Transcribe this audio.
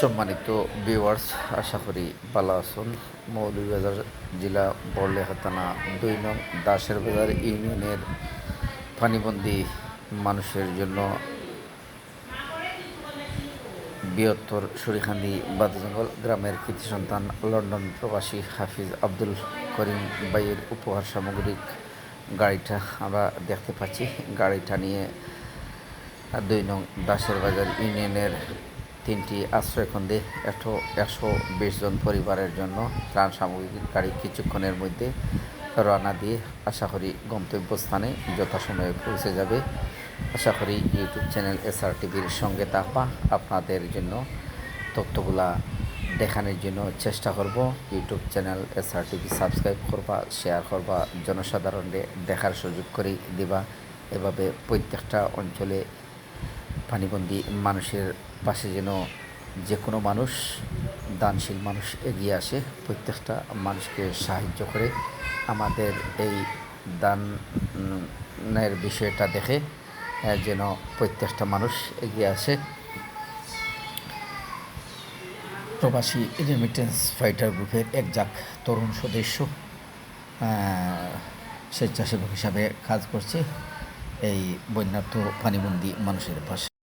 সম্মানিত ভিউয়ার্স আশা করি ভালো আছেন। মৌলভীবাজার জেলা বড়লেখা থানা দুই নং দাসের বাজার ইউনিয়নের পানিবন্দি মানুষের জন্য বৃহত্তর সরিখান্দি বাদজঙ্গল গ্রামের কৃতি সন্তান লন্ডন প্রবাসী হাফিজ আব্দুল করিম বাইয়ের উপহার সামগ্রিক গাড়িটা আমরা দেখতে পাচ্ছি। গাড়িটা নিয়ে দুই নং দাসের বাজার ইউনিয়নের তিনটি আশ্রয়কেন্দ্রে একশো একশো বিশ জন পরিবারের জন্য ত্রাণ সামগ্রিক গাড়ি কিছুক্ষণের মধ্যে রওনা দিয়ে আশা করি গন্তব্যস্থানে যথাসময়ে পৌঁছে যাবে। আশা করি ইউটিউব চ্যানেল এসআর টিভির সঙ্গে থাকবা। আপনাদের জন্য তথ্যগুলা দেখানোর জন্য চেষ্টা করব। YouTube channel SR TV subscribe করবা শেয়ার করবা জনসাধারণে দেখার সুযোগ করে দিবা। এভাবে প্রত্যেকটা অঞ্চলে পানিবন্দী মানুষের পাশে যেন যে কোনো মানুষ, দানশীল মানুষ এগিয়ে আসে, প্রত্যেকটা মানুষকে সাহায্য করে। আমাদের এই দানের বিষয়টা দেখে যেন প্রত্যেকটা মানুষ এগিয়ে আসে। প্রবাসী রেমিটেন্স ফাইটার গ্রুপের একজাক তরুণ সদস্য স্বেচ্ছাসেবক হিসাবে কাজ করছে এই বন্যার্থ পানিবন্দী মানুষের পাশে।